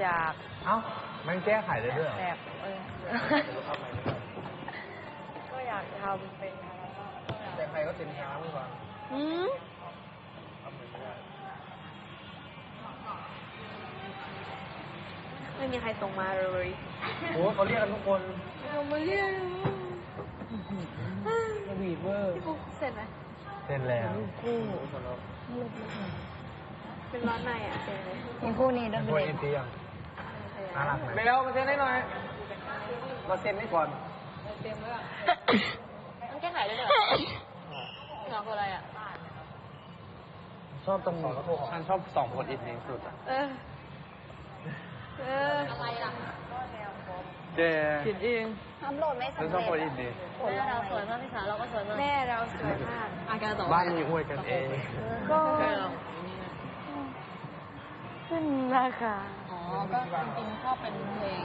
อยากเอ้ามันแก้ไขได้ด้วยเหรอแบบเออก็อยากทำเป็นอัลบั้มก็อยากแต่ใครก็เต็มช้าไม่ว่าอืมไม่มีใครส่งมาเลยโอ้เขาเรียกกันทุกคนเรามาเรียกวีดเวอร์พี่ปุ๊กเสร็จไหมเซ็นแล้วเป็นร้อนในอะเสร็จเลยมีคู่นี้ด้วยตัวเด็เอ็กนตีอะน่ารักไหม เบลมาเซ็นให้หน่อย มาเซ็นให้ก่อนมันแก้ไขได้ด้วยเหรอคืออะไรอะ ชอบตรงฉันชอบสองคนอีกในสุดอะเออ เอออะไรล่ะเจเขียนเองทำโหลดไม่ฉันสำชอบคนเร็อีจกดีแม่เราสวยมากพี่สาวเราก็สวยมากแม่เราสวยมากอาการต่อบ้านอยู่ห้วยกันเอง ก็ ขึ้นราคาอ๋อ ก็จริงๆชอบเป็นเพลง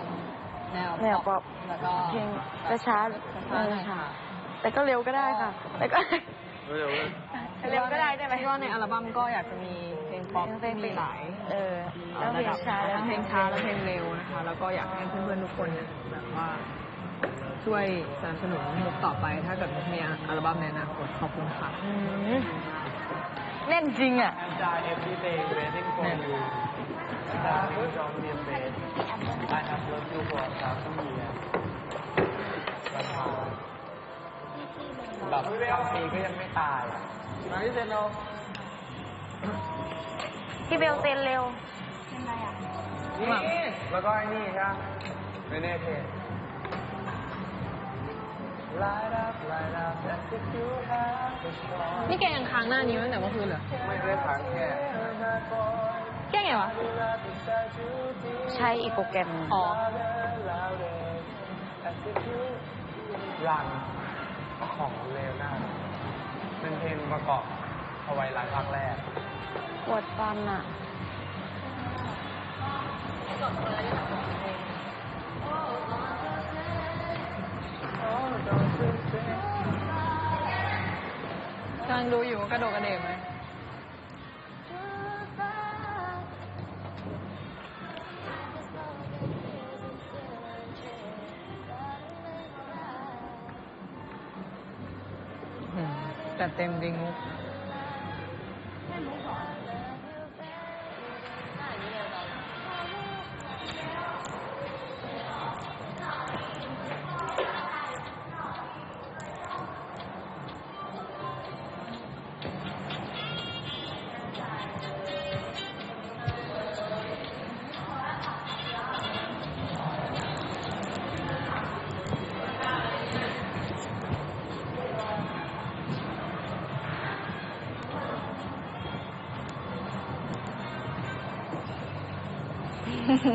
แนวแนวป๊อปแล้วก็เพลงช้าๆไม่ช้าแต่ก็เร็วก็ได้ค่ะ แต่ก็เร็วเร็วก็ได้ได้ไหมคิดว่าในอัลบั้มก็อยากจะมีเพลงป๊อปเพลงมีหลายเออแล้วเพลงช้าแล้วเพลงช้าและเพลงเร็วนะคะ แล้วก็อยากให้เพื่อนๆทุกคนเนี่ยแบบว่าช่วยสนับสนุนมุกต่อไป ถ้าเกิดมุกมีอัลบั้มในอนาคตขอบคุณค่ะอืมเล่นจริงอะ I have loved you for a thousand years แบบปีก็ยังไม่ตายอะมาที่นโนพี่เบลเซ็นเร็วเป็นไรอะ นี่แล้วก็ไอ้นี่ใช่ไหมไน่เพลง Light up, light up, as if you have spark นี่แกยังค้างหน้านี้ตั้งแต่เมื่อคืนเหรอ ไม่ได้ค้างแค่ แก้ไงวะ ใช้อีกโปรแกรมหนึ่งอ๋อ รันของเลวหน้าเป็นเพลงประกอบเอาไว้รันภาคแรก ปวดฟันอะ กำลังดูอยู่ว่ากระโดดกระเดกไหม แต่เต็ นี่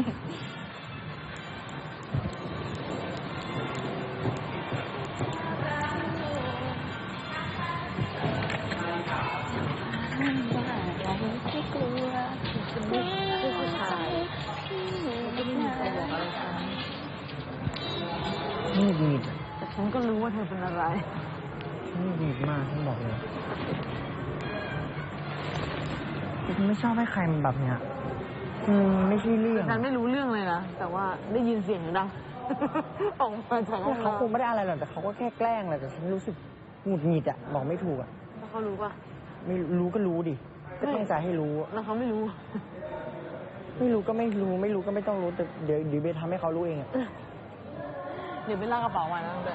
ดีดแต่ฉันก็รู้ว่าเธอเป็นอะไรนี่ดีดมากฉันบอกเลยฉันไม่ชอบให้ใครมันแบบเนี้ยอืมไม่ใช่เรื่องฉันไม่รู้เรื่องเลยนะ แต่ว่าได้ยินเสียงดัง ออกมาจากห้องเขาคงน้ำไม่ได้อะไรหรอกแต่เขาก็แค่แกล้งแหละแต่ฉันรู้สึกหงุดหงิดอะบอกไม่ถูกอะแล้วเขารู้ป่ะไม่รู้ก็รู้ดิก็ตั้งใจให้รู้แล้วเขาไม่รู้ ไม่รู้ก็ไม่รู้ไม่รู้ก็ไม่ต้องรู้แต่เดี๋ยวเดี๋ยวเบทำให้เขารู้เองอะเดี๋ยวไปลากกระเป๋ามาแล้วเดี๋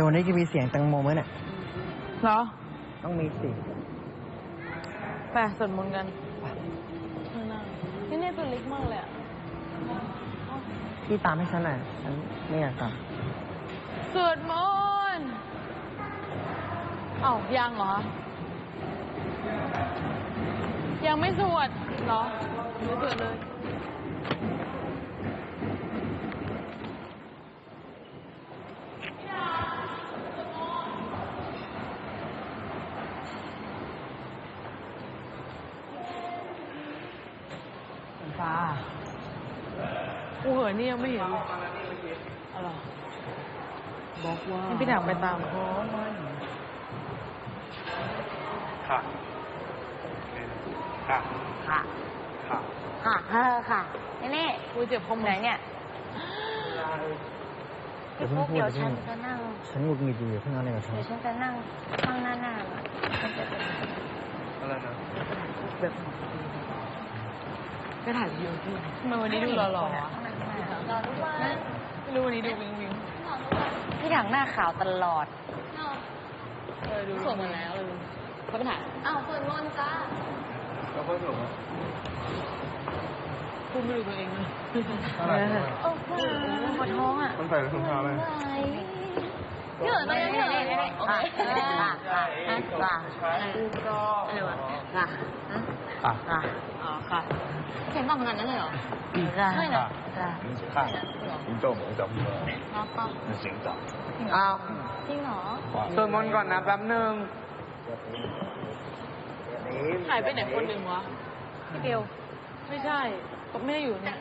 ดี๋ยววันนี้จะมีเสียงแตังโมไหมเนี่ย เหรอ ต้องมีสิไปสวดมนต์กันข้างหน้าที่นี่ตัวเล็กมากเลยอะพี่ตามให้ฉันหน่อยฉันไม่อยากกลับสวดมนต์เอ้ายังเหรอ ยังไม่สวดเหรอไม่สวดเลย กูเหอะนี่ยังไม่เห็นเลยอะไรอบอกว่านี่พี่ถังไปตามขอมันค่ะ ค่ะ ค่ะ ค่ะ ค่ะเออค่ะนี่นี่กูเจ็บคอมไหนเนี่ยเดี๋พี่ยวเพิ่งปุ๊กพูดเดี๋ยวเดี๋ยวฉัเพิ่งนจะนั่ง ฉันหงุดหงิดอยู่อย่าเพิ่งเอาอะไรกับฉันเดี๋ยวฉันจะนั่งข้างหน้าหน้าฉันจะเป็นอะไรนะแบบ ไปถ่ายวิวที่ทำไมวันนี้ดูหล่อๆวะข้างหน้าข้างหน้ารอทุกวันไม่รู้วันนี้ดูวิงวิงพี่ถังหน้าขาวตลอด เออดูสวยมาแล้วเลยเขาไปถ่ายอ้าวสวดมนต์จ้าแล้วก็ถูกพูดไม่ดูตัวเองเลยอะไรนะโอ้โหปวดท้องอะมันใส่ถุงเท้าอะไรพี่เอ๋ไปยังพี่เอ๋โอเคค่ะค่ะค่ะอะไรวะค่ะค่ะค่ะอ๋อค่ะ เขียนบอกเหมือนกันนั่นเลยเหรอค่ะใช่นะค่ะค่ะผมจบผมจบแล้วก็อ้าวจริงเหรอสวดมนต์ก่อนนะแป๊บนึงหายไปไหนคนหนึ่งวะพี่เบลไม่ใช่ก็ไม่ได้อยู่เนี่ย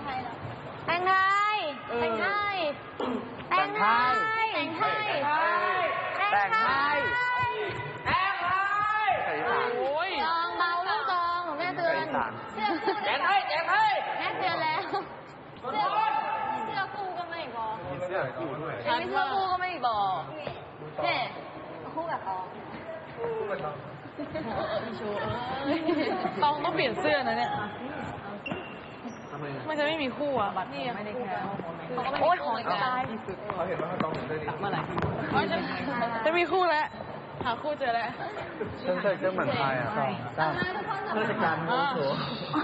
แตงไทยเออแตงไทยแตงไทยแตงไทยแตงไทยโอ้ยจองเบาลูกจองแม่เตือนแตงไทยแตงไทยแม่เตือนแล้ว เสื้อเสื้อคู่ก็ไม่บอกมีเสื้อคู่ด้วยเสื้อคู่ก็ไม่บอกเนี่ยคู่กับตองต้องต้องเปลี่ยนเสื้อนะเนี่ยทำไมมันจะไม่มีคู่อะนี่ไม่ได้แคร์โอ้ยของตายเขาเห็นว่าเขาต้องเห็นด้วยนี่เมื่อไหร่อ๋อจะจะมีคู่แล้ว หาคู่เจอแล้วฉันใส่เสื้อเหมือนไทยอะสองสามราชการโมโส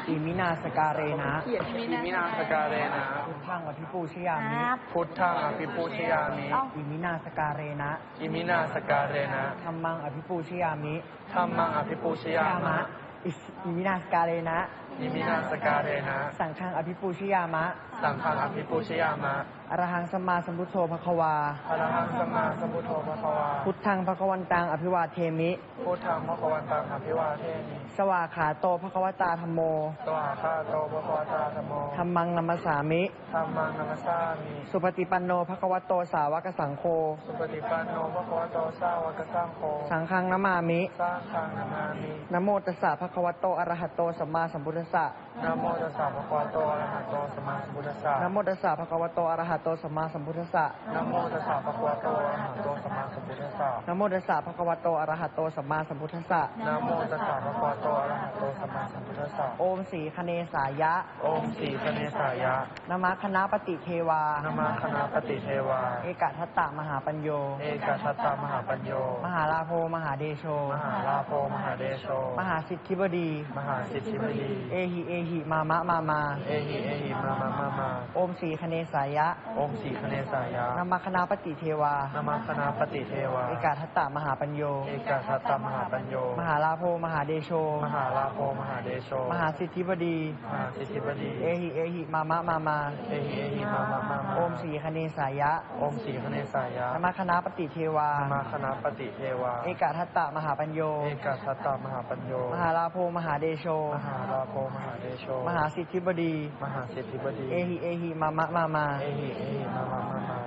อิมินาสการเรนะอิมินาสการเรนะ พุทธังอภิปูชยามิพุทธังอภิปูชยามิอิมินาสการเรนะอิมินาสการเรนะธรรมังอภิปูชยามิธรรมังอภิปูชยามะอิสอิมินาสการเรนะอิมินาสการเรนะ สังฆังอภิปูชยามะ สังฆังอภิปูชยามะอรหังสัมมาสัมพุทโธภควา อรหังสัมมาสัมพุทโธพระวา พุทธังภควันตังอภิวาเทมิ พุทธังพระวันตังอภิวาเทมิ สวาขาโตภควตาธรรมโม สวาคาโตพระวตาธรรมโมธรรมังนัมสสามิ ธรรมังนัมสสามิ สุปฏิปันโนภควโตสาวกสังโฆ สุปฏิปันโนพระวโตสาวกสังโฆ สังฆังนามามิสร้างทางนามามินะโมตัสสะภะคะวะโตอะระหะโตสัมมาสัมพุทธัสสะนะโมตัสสะภะคะวะโตอะระหะโตสัมมาสัมพุทธัสสะนะโมตัสสะภะคะวะโตอะระหะหะโตสัมมาสัมพุทธัสสะนะโมตัสสะภะคะวะโตอะระหะโตสัมมาสัมพุทธัสสะนะโมตัสสะภะคะวะโตอะระหะโตสัมมาสัมพุทธัสสะนะโมตัสสะภะคะวะโตอะระหะโตสัมมาสัมพุทธัสสะโอมสีคเนสายะ โอมสีคเนสายะนามาคณะปฏิเทวานามาคณะปฏิเทวา เอกทัตตมหาปัญโย เอกทัตตามหาปัญโย มหาลาโภมหาเดโช มหาลาโภมหาเดโช มหาสิทธิบดี มหาสิทธิบดี เอหิเอหิมามะมามาเอหิเอหิมามามามา โอมสีคเนสายะโอมสีคเนสายะนามาคณะปฏิเทวานามาคณะปฏิเทวา เอกทัตตมหาปัญโย เอกทัตตามหาปัญโย มหาลาโภมหาเดโช มหาลาโภมหาเดโช มหาสิทธิบดี มหาสิทธิบดี เอหิเอหิมามะมามา เอหิเอหิมามามามาโอมสีคเนสายะโอมสีคเนสายะนามาคณะปฏิเทวานามาคณะปฏิเทวา เอกทัตตมหาปัญโย เอกทัตตามหาปัญโย มหาลาโภมหาเดโช มหาลาโภมหาเดโช มหาสิทธิบดี มหาสิทธิบดี เอหิเอหิมามะมามา เอหิเอหิมามามามา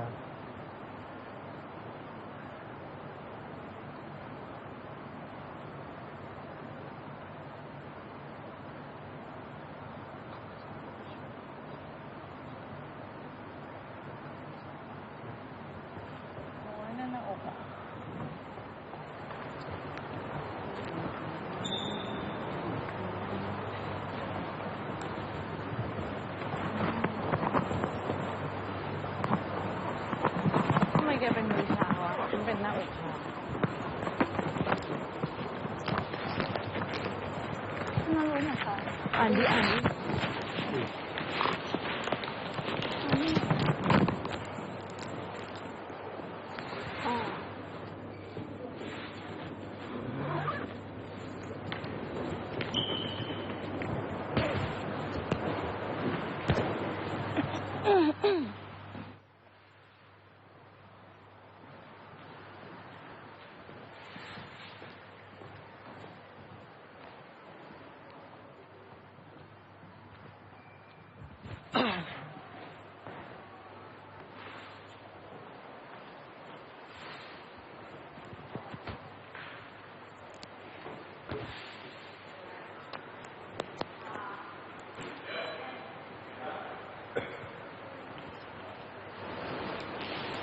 โอ้ยนั่นหน้าอกอะทำไมแกเป็นมือชาวะฉันเป็นหน้าอกชาน่ารู้เหมือนกันอ่านดิอ่านดิ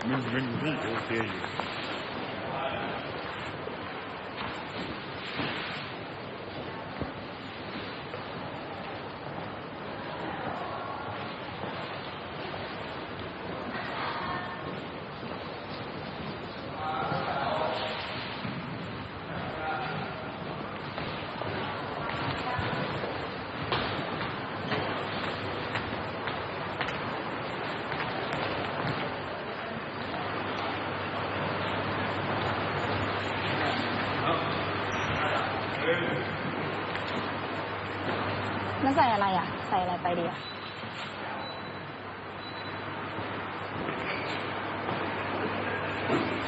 มึงมึงนี่โอเคอยู่ แล้วใส่อะไรอะ ใส่อะไรไปดี อะ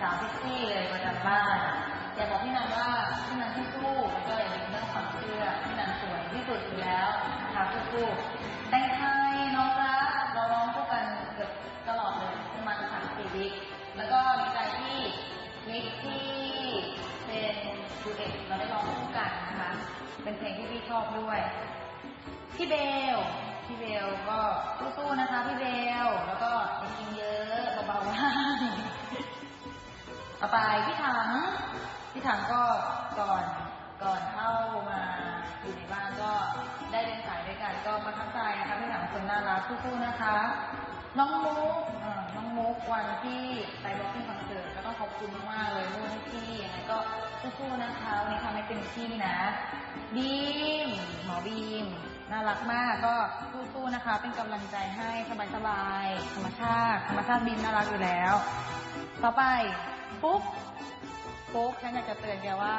สาวพิซซี่เลยประจำบ้านอยากบอกพี่นันว่าพี่นันที่สู้แล้วก็อย่าลืมเรื่องความเชื่อพี่นันสวยที่สุดอยู่แล้วนะคะสู้ๆแต่งไทยน้องรักเราร้องคู่กันเกือบตลอดเลยประมาณสามสี่วิคแล้วก็ดีใจที่วิคที่เป็นดูเอ็กเราได้ร้องคู่กันนะคะเป็นเพลงที่พี่ชอบด้วยพี่เบลพี่เบลก็สู้ๆนะคะพี่เบลแล้วก็กินเยอะเบาๆบ้าง ต่อไปพี่ถังพี่ถังก็ก่อนก่อนเข้ามาอยู่ในบ้านก็ได้เดินสายด้วยกันก็ประทับใจนะคะพี่ถังคนน่ารักสู้ๆนะคะ น้องมุกน้องมุกวันที่ไปบล็อกกิ้งคอนเสิร์ตก็ต้องขอบคุณมากๆเลยรุ่นพี่ยังไงก็สู้ๆนะคะวันนี้ทำให้เต็มที่นะบีมหมอบีมน่ารักมากก็สู้ๆนะคะ เป็นกำลังใจให้สบายๆธรรมชาติ ธรรมชาติบีมน่ารักอยู่แล้ว ต่อไป ปุ๊กฟุกฉันอยากจะเตือนแกว่า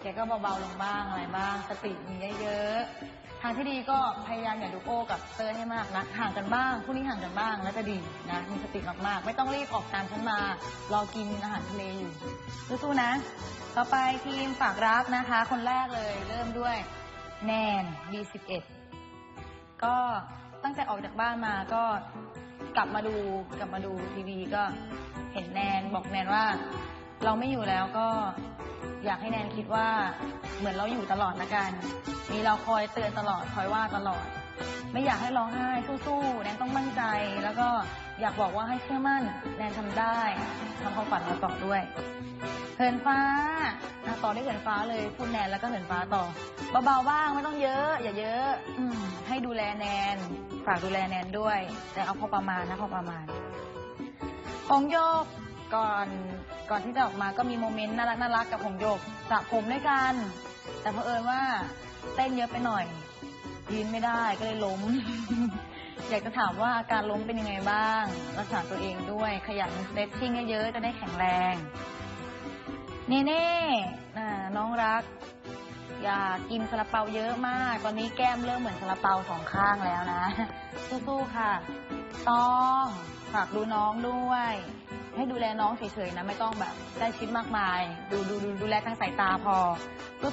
แกก็เบาๆลงบ้างอะไรบ้างสติมีเยอะๆทางที่ดีก็พยายามอย่าดูโอกับเตยให้มากนะห่างกันบ้างคู่นี้ห่างกันบ้างแล้วจะดีนะมีสติมากๆ ไม่ต้องรีบออกตามฉันมารอกินอาหารทะเลอยู่สู้ๆนะ ต่อไปทีมฝากรักนะคะ คนแรกเลยเริ่มด้วยแนน B11 ก็ตั้งแต่ออกจากบ้านมาก็ กลับมาดูกลับมาดูทีวีก็เห็นแนนบอกแนนว่า เราไม่อยู่แล้วก็อยากให้แนนคิดว่าเหมือนเราอยู่ตลอดละกัน มีเราคอยเตือนตลอดคอยว่าตลอด ไม่อยากให้ร้องไห้สู้ๆแนนต้องมั่นใจแล้วก็ อยากบอกว่าให้เชื่อมั่นแนนทำได้ทำความฝันเราต่อด้วยเหินฟ้าอะต่อด้เหินฟ้าเลยพูดแนนแล้วก็เหินฟ้าต่อเบาๆบ้างไม่ต้องเยอะ อย่าเยอะอืมให้ดูแลแนนฝากดูแลแนนด้วย แต่เอาพอประมาณนะพอประมาณหงโยกก่อนก่อนที่จะออกมาก็มีโมเมนต์น่ารักน่ารักกับหงโยกสระผมด้วยกัน แต่เผอิญว่าเต้นเยอะไปหน่อยยืนไม่ได้ก็เลยล้ม อยากจะถามว่าอาการล้มเป็นยังไงบ้าง รักษาตัวเองด้วย ขยันสเตชิ่งเยอะๆจะได้แข็งแรง เน่เน่น้องรัก อย่ากินซาลาเปาเยอะมาก ตอนนี้แก้มเริ่มเหมือนซาลาเปาสองข้างแล้วนะ สู้ๆค่ะต้องฝากดูน้องด้วย ให้ดูแลน้องเฉยๆนะ ไม่ต้องแบบได้ชิดมากมาย ดูดูดูดูแลทางสายตาพอ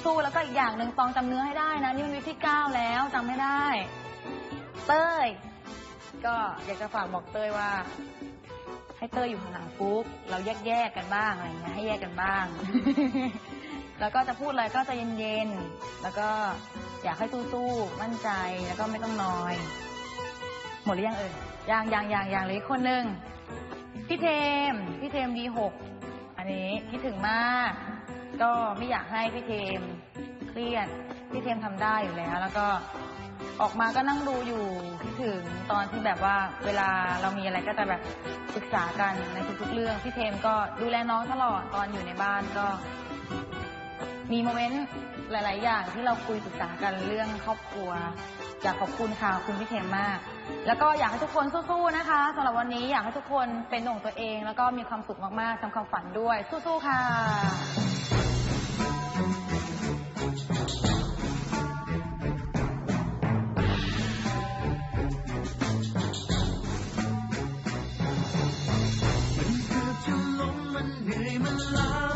สู้ๆแล้วก็อีกอย่างหนึ่งตองจำเนื้อให้ได้นะ นี่มันวีคที่เก้าแล้วจำไม่ได้ เต้ย ก็อยากจะฝากบอกเต้ยว่า ให้เต้ยอยู่ห่างๆฟุกเราแยกแยกๆกันบ้างอะไรเงี้ยให้แยกกันบ้าง แล้วก็จะพูดอะไรก็ใจะเย็นๆแล้วก็อยากให้สู้ๆมั่นใจแล้วก็ไม่ต้องนอย หมดหรือยังเอ่ยยังยังยังยังเหลยคนหนึ่งพี่เทมพี่เทม V6 อันนี้คิดถึงมาก ก็ไม่อยากให้พี่เทมเครียดพี่เทมทำได้อยู่แล้ว แล้วก็ ออกมาก็นั่งดูอยู่คิดถึงตอนที่แบบว่าเวลาเรามีอะไรก็จะแบบปรึกษากันในทุกๆเรื่องพี่เทมก็ดูแลน้องตลอดตอนอยู่ในบ้านก็ มีโมเมนต์หลาย ๆ อย่างที่เราคุยปรึกษากันเรื่องครอบครัวอยากขอบคุณค่ะคุณพี่เทมมาก แล้วก็อยากให้ทุกคนสู้ๆนะคะสำหรับวันนี้อยากให้ทุกคนเป็นของตัวเอง แล้วก็มีความสุขมากๆทำความฝันด้วยสู้ๆค่ะ มัน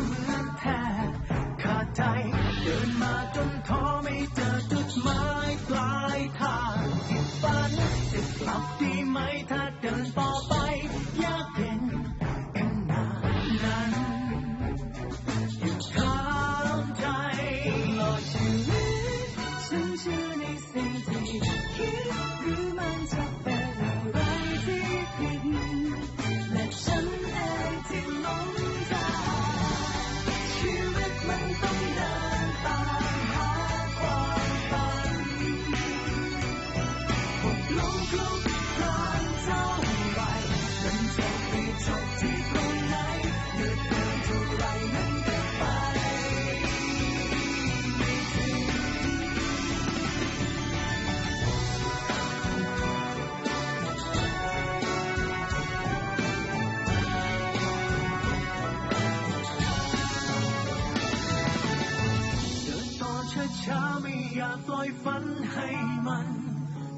อยากปล่อยฝันให้มัน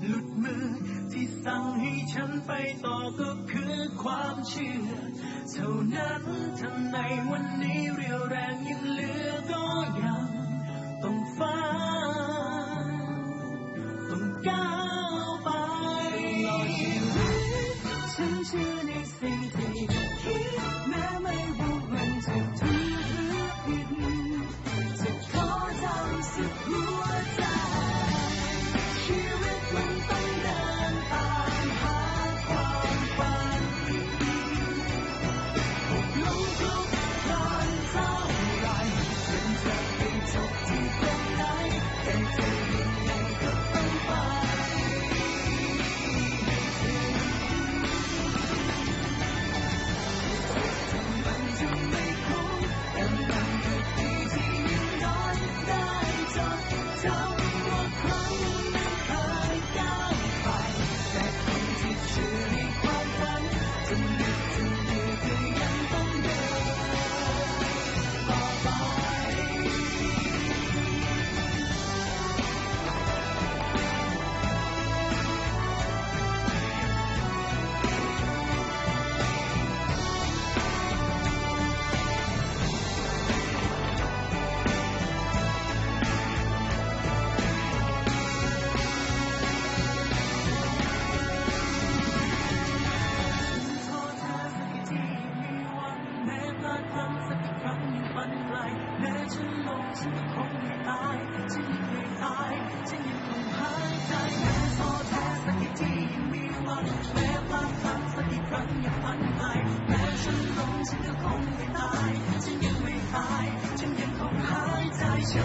หลุดมือที่สั่งให้ฉันไปต่อก็คือความเชื่อ เท่านั้นถ้งในวันนี้เรียวแรงยังเหลือก็ยังต้องฟ้าต้องก้าร ก็